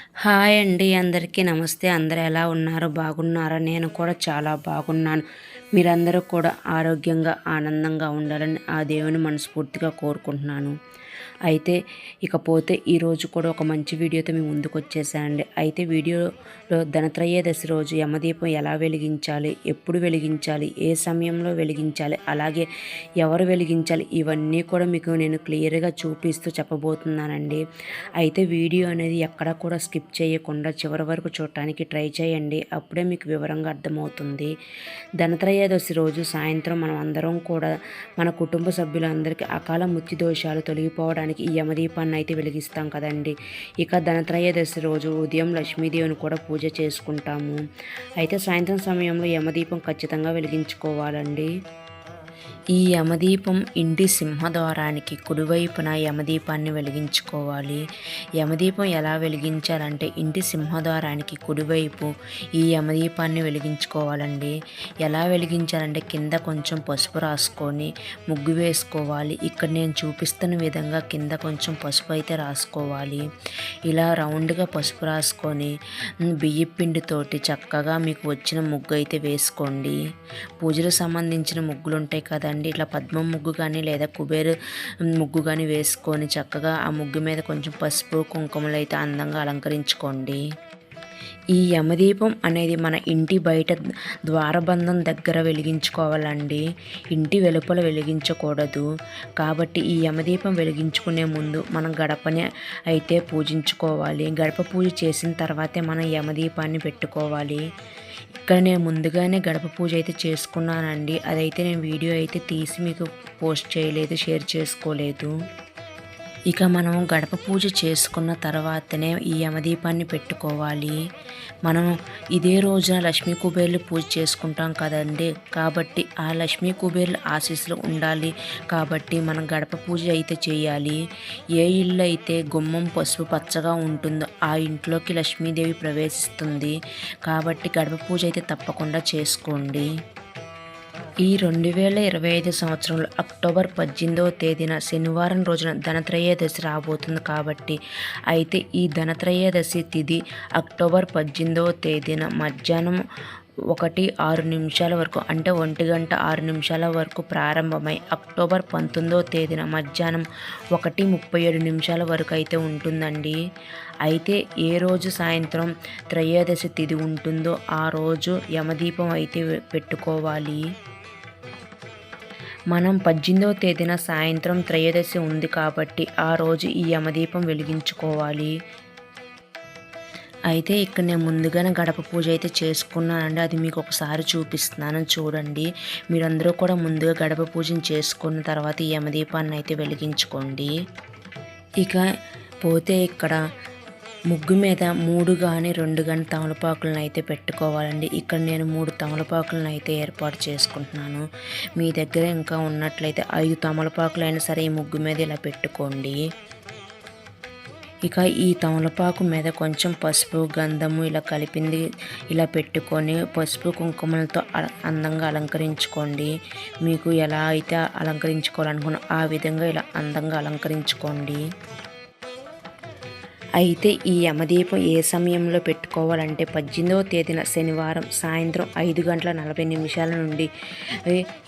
Hi అండి అందరికీ నమస్తే. అందరూ ఎలా ఉన్నారు? బాగున్నారా? నేను కూడా చాలా బాగున్నాను. మీరందరూ కూడా ఆరోగ్యంగా ఆనందంగా ఉండాలని ఆ దేవుని మనస్ఫూర్తిగా కోరుకుంటున్నాను. అయితే ఇకపోతే ఈరోజు కూడా ఒక మంచి వీడియోతో మేము ముందుకు వచ్చేసానండి అయితే వీడియోలో ధనత్రయోదశి రోజు యమదీపం ఎలా వెలిగించాలి ఎప్పుడు వెలిగించాలి ఏ సమయంలో వెలిగించాలి అలాగే ఎవరు వెలిగించాలి ఇవన్నీ కూడా మీకు నేను క్లియర్గా చూపిస్తూ చెప్పబోతున్నానండి. అయితే వీడియో అనేది ఎక్కడ కూడా స్కిప్ చేయకుండా చివరి వరకు చూడటానికి ట్రై చేయండి. అప్పుడే మీకు వివరంగా అర్థమవుతుంది. ధనత్రయోదశి రోజు సాయంత్రం మనం అందరం కూడా మన కుటుంబ సభ్యులందరికీ అకాల మృత్యు దోషాలు తొలగిపోవడం తొలగిపోవడానికి ఈ యమదీపాన్ని అయితే వెలిగిస్తాం కదండి. ఇక ధనత్రయోదశి రోజు ఉదయం లక్ష్మీదేవిని కూడా పూజ చేసుకుంటాము. అయితే సాయంత్రం సమయంలో యమదీపం ఖచ్చితంగా వెలిగించుకోవాలండి. ఈ యమదీపం ఇంటి సింహద్వారానికి కుడివైపున యమదీపాన్ని వెలిగించుకోవాలి. యమదీపం ఎలా వెలిగించాలంటే ఇంటి సింహద్వారానికి కుడివైపు ఈ యమదీపాన్ని వెలిగించుకోవాలండి. ఎలా వెలిగించాలంటే కింద కొంచెం పసుపు రాసుకొని ముగ్గు వేసుకోవాలి. ఇక్కడ నేను చూపిస్తున్న విధంగా కింద కొంచెం పసుపు అయితే రాసుకోవాలి. ఇలా రౌండ్గా పసుపు రాసుకొని బియ్య పిండితోటి చక్కగా మీకు వచ్చిన ముగ్గు అయితే వేసుకోండి. పూజలకు సంబంధించిన ముగ్గులు ఉంటాయి కదండి. ఇట్లా పద్మం ముగ్గు కానీ లేదా కుబేరు ముగ్గు కానీ వేసుకొని చక్కగా ఆ ముగ్గు మీద కొంచెం పసుపు కుంకుమలు అయితే అందంగా అలంకరించుకోండి. ఈ యమదీపం అనేది మన ఇంటి బయట ద్వారబంధం దగ్గర వెలిగించుకోవాలండి. ఇంటి వెలుపల వెలిగించకూడదు. కాబట్టి ఈ యమదీపం వెలిగించుకునే ముందు మనం గడపని అయితే పూజించుకోవాలి. గడప పూజ చేసిన తర్వాతే మనం యమదీపాన్ని పెట్టుకోవాలి. ఇక్కడ నేను ముందుగానే గడప పూజ అయితే చేసుకున్నానండి. అదైతే నేను వీడియో అయితే తీసి మీకు పోస్ట్ చేయలేదు షేర్ చేసుకోలేదు. ఇక మనం గడప పూజ చేసుకున్న తర్వాతనే ఈ యమదీపాన్ని పెట్టుకోవాలి. మనం ఇదే రోజున లక్ష్మీ కుబేర్లు పూజ చేసుకుంటాం కదండి. కాబట్టి ఆ లక్ష్మీ కుబేర్లు ఆశీస్సులు ఉండాలి. కాబట్టి మనం గడప పూజ అయితే చేయాలి. ఏ ఇల్లు అయితే గుమ్మం పసుపు పచ్చగా ఉంటుందో ఆ ఇంట్లోకి లక్ష్మీదేవి ప్రవేశిస్తుంది. కాబట్టి గడప పూజ అయితే తప్పకుండా చేసుకోండి. ఈ రెండు వేల ఇరవై ఐదు సంవత్సరంలో అక్టోబర్ పద్దెనిమిదవ తేదీన శనివారం రోజున ధనత్రయోదశి రాబోతుంది కాబట్టి అయితే ఈ ధనత్రయోదశి తిథి అక్టోబర్ పద్దెనిమిదవ తేదీన మధ్యాహ్నం ఒకటి ఆరు నిమిషాల వరకు అంటే ఒంటి గంట ఆరు నిమిషాల వరకు ప్రారంభమై అక్టోబర్ పంతొమ్మిదవ తేదీన మధ్యాహ్నం ఒకటి ముప్పై ఏడు నిమిషాల వరకు అయితే ఉంటుందండి. అయితే ఏ రోజు సాయంత్రం త్రయోదశి తిథి ఉంటుందో ఆ రోజు యమదీపం అయితే పెట్టుకోవాలి. మనం పద్దెనిమిదవ తేదీన సాయంత్రం త్రయోదశి ఉంది కాబట్టి ఆ రోజు ఈ యమదీపం వెలిగించుకోవాలి. అయితే ఇక్కడ నేను ముందుగానే గడప పూజ అయితే చేసుకున్నానండి. అది మీకు ఒకసారి చూపిస్తున్నాను చూడండి. మీరందరూ కూడా ముందుగా గడప పూజను చేసుకున్న తర్వాత ఈ యమదీపాన్ని అయితే వెలిగించుకోండి. ఇక పోతే ఇక్కడ ముగ్గు మీద మూడు కానీ రెండు కానీ తమలపాకులను అయితే పెట్టుకోవాలండి. ఇక్కడ నేను మూడు తమలపాకులను అయితే ఏర్పాటు చేసుకుంటున్నాను. మీ దగ్గర ఇంకా ఉన్నట్లయితే ఐదు తమలపాకులు అయినా సరే ఈ ముగ్గు మీద ఇలా పెట్టుకోండి. ఇక ఈ తమలపాకు మీద కొంచెం పసుపు గంధము ఇలా కలిపింది ఇలా పెట్టుకొని పసుపు కుంకుమలతో అందంగా అలంకరించుకోండి. మీకు ఎలా అయితే అలంకరించుకోవాలనుకున్నా ఆ విధంగా ఇలా అందంగా అలంకరించుకోండి. అయితే ఈ యమదీపం ఏ సమయంలో పెట్టుకోవాలంటే పద్దెనిమిదవ తేదీన శనివారం సాయంత్రం ఐదు గంటల నలభై నిమిషాల నుండి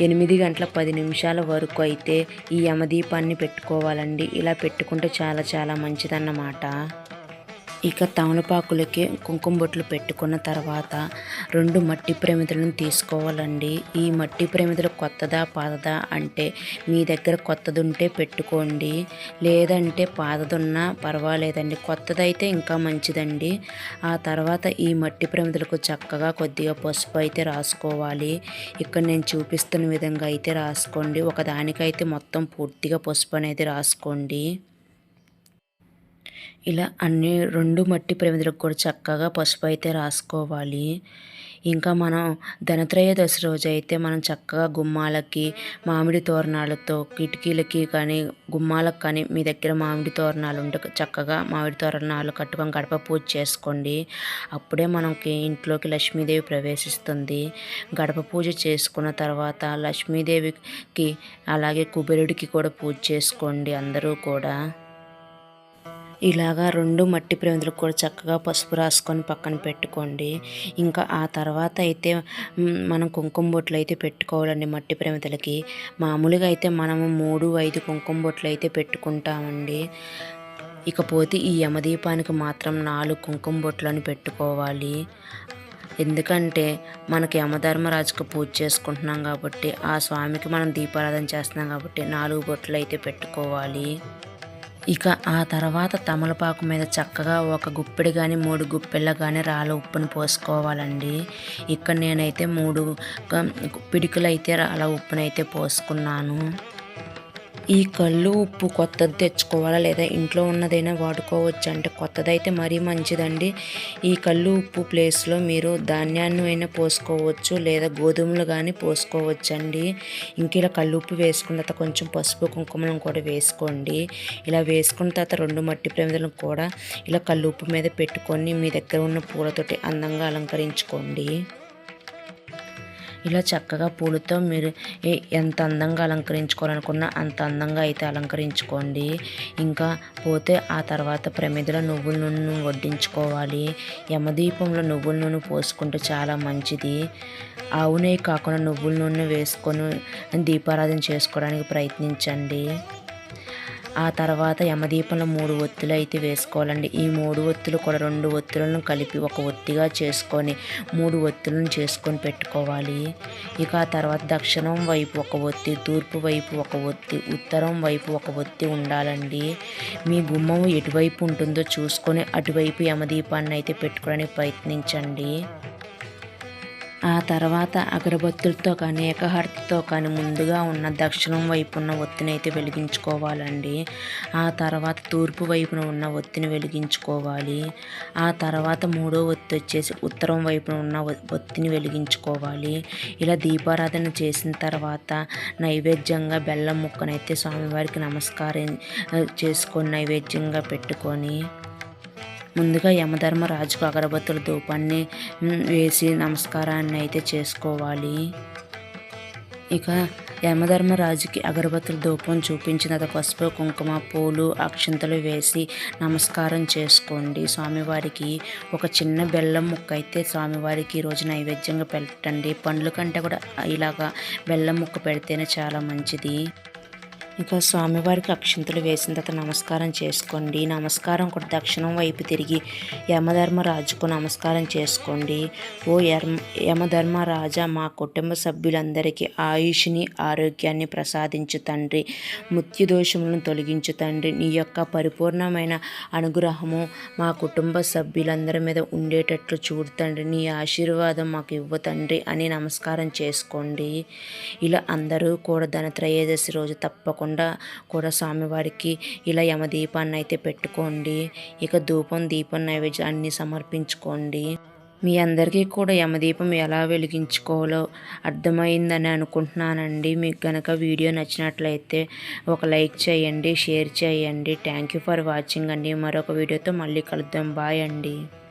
ఎనిమిది గంటల పది నిమిషాల వరకు అయితే ఈ యమదీపాన్ని పెట్టుకోవాలండి. ఇలా పెట్టుకుంటే చాలా చాలా మంచిదన్నమాట. ఇక తమలపాకులకి కుంకుమ బొట్లు పెట్టుకున్న తర్వాత రెండు మట్టి ప్రమిదలను తీసుకోవాలండి. ఈ మట్టి ప్రమిదలు కొత్తదా పాతదా అంటే మీ దగ్గర కొత్తది ఉంటే పెట్టుకోండి. లేదంటే పాతదున్నా పర్వాలేదండి. కొత్తదైతే ఇంకా మంచిదండి. ఆ తర్వాత ఈ మట్టి ప్రమిదలకు చక్కగా కొద్దిగా పసుపు అయితే రాసుకోవాలి. ఇక్కడ నేను చూపిస్తున్న విధంగా అయితే రాసుకోండి. ఒకదానికైతే మొత్తం పూర్తిగా పసుపు అనేది రాసుకోండి. ఇలా అన్ని రెండు మట్టి ప్రమిదలకు కూడా చక్కగా పసుపు అయితే రాసుకోవాలి. ఇంకా మనం ధనత్రయోదశి రోజు అయితే మనం చక్కగా గుమ్మాలకి మామిడి తోరణాలతో కిటికీలకి కానీ గుమ్మాలకు కానీ మీ దగ్గర మామిడి తోరణాలు ఉంటే చక్కగా మామిడి తోరణాలు కట్టుకొని గడప పూజ చేసుకోండి. అప్పుడే మనకి ఇంట్లోకి లక్ష్మీదేవి ప్రవేశిస్తుంది. గడప పూజ చేసుకున్న తర్వాత లక్ష్మీదేవికి అలాగే కుబేరుడికి కూడా పూజ చేసుకోండి అందరూ కూడా. ఇలాగా రెండు మట్టి ప్రమిదలకు కూడా చక్కగా పసుపు రాసుకొని పక్కన పెట్టుకోండి. ఇంకా ఆ తర్వాత అయితే మనం కుంకుమ బొట్లు అయితే పెట్టుకోవాలండి మట్టి ప్రమిదలకి మామూలుగా అయితే మనము మూడు ఐదు కుంకుమ బొట్లు అయితే పెట్టుకుంటామండి. ఇకపోతే ఈ యమదీపానికి మాత్రం నాలుగు కుంకుమ బొట్లను పెట్టుకోవాలి. ఎందుకంటే మనకి యమధర్మరాజుకు పూజ చేసుకుంటున్నాం కాబట్టి ఆ స్వామికి మనం దీపారాధన చేస్తున్నాం కాబట్టి నాలుగు బొట్లు అయితే పెట్టుకోవాలి. ఇక ఆ తర్వాత తమలపాకు మీద చక్కగా ఒక గుప్పెడు కానీ మూడు గుప్పెళ్ళ కానీ రాళ్ళ ఉప్పును పోసుకోవాలండి. ఇక్కడ నేనైతే మూడు పిడికలు అయితే రాళ్ళ ఉప్పునైతే పోసుకున్నాను. ఈ కళ్ళు ఉప్పు కొత్తది తెచ్చుకోవాలా లేదా ఇంట్లో ఉన్నదైనా వాడుకోవచ్చు. అంటే కొత్తదైతే మరీ మంచిదండి. ఈ కళ్ళు ఉప్పు ప్లేస్లో మీరు ధాన్యాన్ని అయినా పోసుకోవచ్చు లేదా గోధుమలు కానీ పోసుకోవచ్చు అండి ఇంక ఇలా కళ్ళు ఉప్పు వేసుకున్న తర్వాత కొంచెం పసుపు కుంకుమలం కూడా వేసుకోండి. ఇలా వేసుకున్న తర్వాత రెండు మట్టి ప్రమిదలను కూడా ఇలా కళ్ళు ఉప్పు మీద పెట్టుకొని మీ దగ్గర ఉన్న పూలతోటి అందంగా అలంకరించుకోండి. ఇలా చక్కగా పూలతో మీరు ఎంత అందంగా అలంకరించుకోవాలనుకున్నా అంత అందంగా అయితే అలంకరించుకోండి. ఇంకా పోతే ఆ తర్వాత ప్రమిదలో నువ్వుల నూనె వడ్డించుకోవాలి. యమదీపంలో నువ్వుల నూనె పోసుకుంటే చాలా మంచిది. ఆవు నెయ్యి కాకుండా నువ్వుల నూనె వేసుకొని దీపారాధన చేసుకోవడానికి ప్రయత్నించండి. ఆ తర్వాత యమదీపంలో మూడు ఒత్తులు అయితే వేసుకోవాలండి. ఈ మూడు ఒత్తులు కూడా రెండు ఒత్తులను కలిపి ఒక ఒత్తిగా చేసుకొని మూడు ఒత్తులను చేసుకొని పెట్టుకోవాలి. ఇక ఆ తర్వాత దక్షిణం వైపు ఒక ఒత్తి తూర్పు వైపు ఒక ఒత్తి ఉత్తరం వైపు ఒక ఒత్తి ఉండాలండి. మీ గుమ్మం ఎటువైపు ఉంటుందో చూసుకొని అటువైపు యమదీపాన్ని అయితే పెట్టుకోవడానికి ప్రయత్నించండి. ఆ తర్వాత అగరబత్తులతో కానీ ఏకహారతితో కానీ ముందుగా ఉన్న దక్షిణం వైపు ఉన్న వెలిగించుకోవాలండి. ఆ తర్వాత తూర్పు వైపున ఉన్న ఒత్తిని వెలిగించుకోవాలి. ఆ తర్వాత మూడో ఒత్తి వచ్చేసి ఉత్తరం వైపున ఉన్న ఒత్తిని వెలిగించుకోవాలి. ఇలా దీపారాధన చేసిన తర్వాత నైవేద్యంగా బెల్లం ముక్కనైతే స్వామివారికి నమస్కారం చేసుకొని నైవేద్యంగా పెట్టుకొని ముందుగా యమధర్మరాజుకు అగరబత్తుల ధూపాన్ని వేసి నమస్కారాన్ని అయితే చేసుకోవాలి. ఇక యమధర్మరాజుకి అగరబత్తుల ధూపం చూపించిన తర్వాత పసుపు కుంకుమ పూలు అక్షంతలు వేసి నమస్కారం చేసుకోండి. స్వామివారికి ఒక చిన్న బెల్లం ముక్క అయితే స్వామివారికి ఈరోజు నైవేద్యంగా పెట్టండి. పండ్ల కంటే కూడా ఇలాగా బెల్లం ముక్క పెడితేనే చాలా మంచిది. ఇంకా స్వామివారికి అక్షింతలు వేసిన తర్వాత నమస్కారం చేసుకోండి. నమస్కారం కూడా దక్షిణం వైపు తిరిగి యమధర్మరాజుకు నమస్కారం చేసుకోండి. ఓ యమధర్మరాజా మా కుటుంబ సభ్యులందరికీ ఆయుష్ని ఆరోగ్యాన్ని ప్రసాదించు తండ్రి. మృత్యుదోషములను తొలగించు తండ్రి. నీ యొక్క పరిపూర్ణమైన అనుగ్రహము మా కుటుంబ సభ్యులందరి మీద ఉండేటట్లు చూడు తండ్రి. నీ ఆశీర్వాదం మాకు ఇవ్వ తండ్రి అని నమస్కారం చేసుకోండి. ఇలా అందరూ కూడా ధన త్రయోదశి రోజు తప్పకుండా కూడా స్వామివారికి ఇలా యమదీపాన్ని అయితే పెట్టుకోండి. ఇక ధూపం దీపం నైవేద్యం అన్నీ సమర్పించుకోండి. మీ అందరికీ కూడా యమదీపం ఎలా వెలిగించుకోవాలో అర్థమైందని అనుకుంటున్నానండి. మీకు కనుక వీడియో నచ్చినట్లయితే ఒక లైక్ చేయండి షేర్ చేయండి. థ్యాంక్ యూ ఫర్ వాచింగ్ అండి. మరొక వీడియోతో మళ్ళీ కలుద్దాం. బాయ్ అండి.